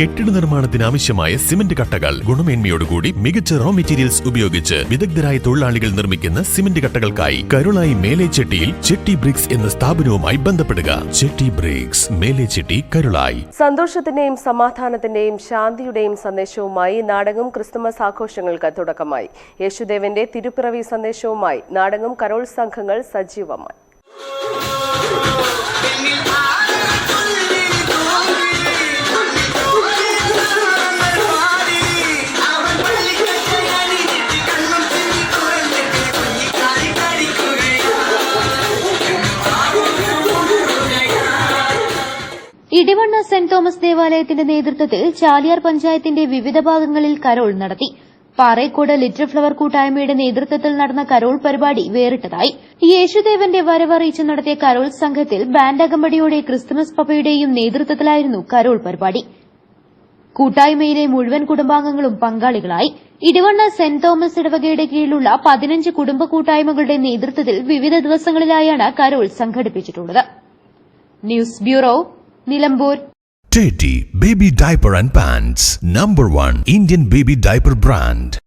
കെട്ടിട നിർമ്മാണത്തിന് ആവശ്യമായ സിമന്റ് കട്ടകൾ. ഗുണമേന്മയോടുകൂടി മികച്ച റോ മെറ്റീരിയൽസ് ഉപയോഗിച്ച് വിദഗ്ധരായ തൊഴിലാളികൾ നിർമ്മിക്കുന്ന സിമന്റ് കട്ടകൾക്കായി കരുളായി മേലേച്ചെട്ടിയിൽ ചെട്ടി ബ്രിക്സ് എന്ന സ്ഥാപനവുമായി ബന്ധപ്പെടുക. ചെട്ടി ബ്രിക്സ് മേലേച്ചെട്ടി കരുളായി. സന്തോഷത്തിന്റെയും സമാധാനത്തിന്റെയും ശാന്തിയുടെയും സന്ദേശവുമായി നാടകം ക്രിസ്തുമസ് ആഘോഷങ്ങൾക്ക് തുടക്കമായി. യേശുദേവന്റെ തിരുപ്പിറവി സന്ദേശവുമായി നാടകം കരോൾ സംഘങ്ങൾ സജീവമായി. ഇടിവണ്ണ സെന്റ് തോമസ് ദേവാലയത്തിന്റെ നേതൃത്വത്തിൽ ചാലിയാർ പഞ്ചായത്തിന്റെ വിവിധ ഭാഗങ്ങളിൽ കരോൾ നടത്തി. പാറേക്കോട് ലിറ്റിൽ ഫ്ലവർ കൂട്ടായ്മയുടെ നേതൃത്വത്തിൽ നടന്ന കരോൾ പരിപാടി വേറിട്ടതായി. യേശുദേവന്റെ വരവറിയിച്ച് നടത്തിയ കരോൾ സംഘത്തിൽ ബാൻഡ് അകമ്പടിയോടെ ക്രിസ്തുമസ് പപ്പയുടെയും നേതൃത്വത്തിലായിരുന്നു കരോൾ പരിപാടി. കൂട്ടായ്മയിലെ മുഴുവൻ കുടുംബാംഗങ്ങളും പങ്കാളികളായി. ഇടിവണ്ണ സെന്റ് തോമസ് ഇടവകയുടെ കീഴിലുള്ള പതിനഞ്ച് കുടുംബ കൂട്ടായ്മകളുടെ നേതൃത്വത്തിൽ വിവിധ ദിവസങ്ങളിലായാണ് carol സംഘടിപ്പിച്ചിട്ടുള്ളത്. News bureau Nilambur Teddy Baby Diaper and Pants, number one Indian baby diaper brand.